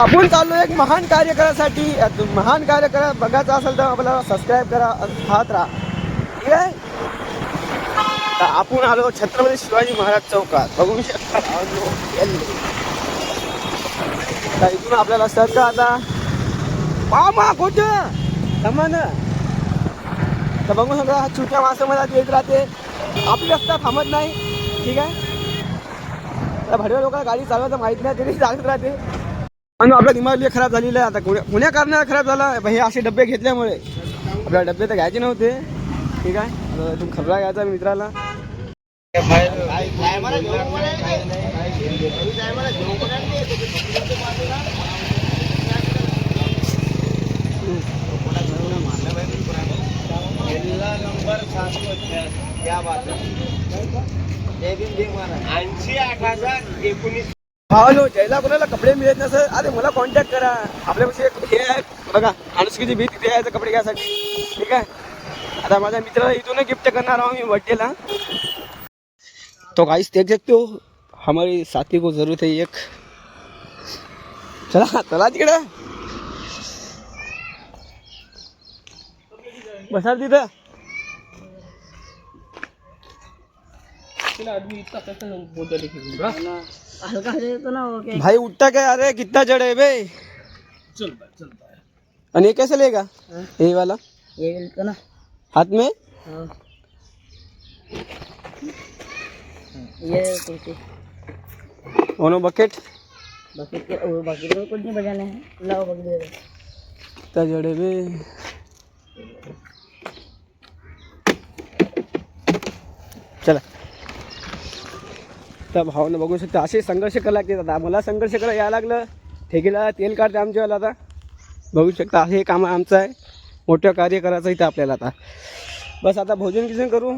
आपण चाललो एक महान कार्य करायसाठी अ, महान कार्य करा बघायचं असेल तर आपल्याला सबस्क्राईब करा पाहत राहा. ठीक आहे? तर आपण आलो छत्रपती शिवाजी महाराज चौकात. बघू शकता. तर इथून आपल्याला सर का आता. मामा कुठं? थांबा ना तर बघू शकता छोट्या माणसामध्ये येत राहते. आपली रस्ता थांबत नाही. ठीक आहे? भडव्या लोकांना गाडी चालवायचं माहीत नाही तरी चालत राहते. आणि आपला दिमाग लय खराब झालेला आहे. आता कोण्या कोण्या कारणाला खराब झाला? हे असे डबे घेतल्यामुळे. आपल्याला डबे तर घ्यायचे नव्हते. ठीक आहे? तुम्ही तू खबरा घ्यायचा मित्राला. ऐंशी आठ हजार एकोणीस हॅलो ज्याला कोणाला कपडे मिळत नसेल अरे मला कॉन्टॅक्ट करा. आपल्यापाशी एक हे आहे. बघा अनुष्कीची भीत तिथे यायचं कपडे घ्यायसाठी. ठीक आहे? आता माझ्या मित्राला इथून गिफ्ट करणार आहोत मी बड्डेला तो गाईस देख सकते हो. हमारी साथी को जरूरत है एक. चला चला तिकडे. बसाल तिथं. हल्का से तो ना हो गया भाई उठता क्या अरे कितना चढ़े बे। आणि हे कैसे लेगा? हे। वाला। ये तो ना। हाथ में? हाँ। ये कुर्सी। ओनो बकेट। बाकी के वो बाकी को कुछ नहीं बजाने हैं। लाओ बाकी दे दो कितना चढ़े बे। चला। तर भावना बघू शकता असे संघर्ष करायला लागते आता मला संघर्ष करायला यायला लागलं. ठेकीला तेल काढते आमच्यावाला आता. बघू शकता हे काम आमचं आहे. मोठं कार्य करायचं इथं आपल्याला आता. बस आता भोजन किजन करू.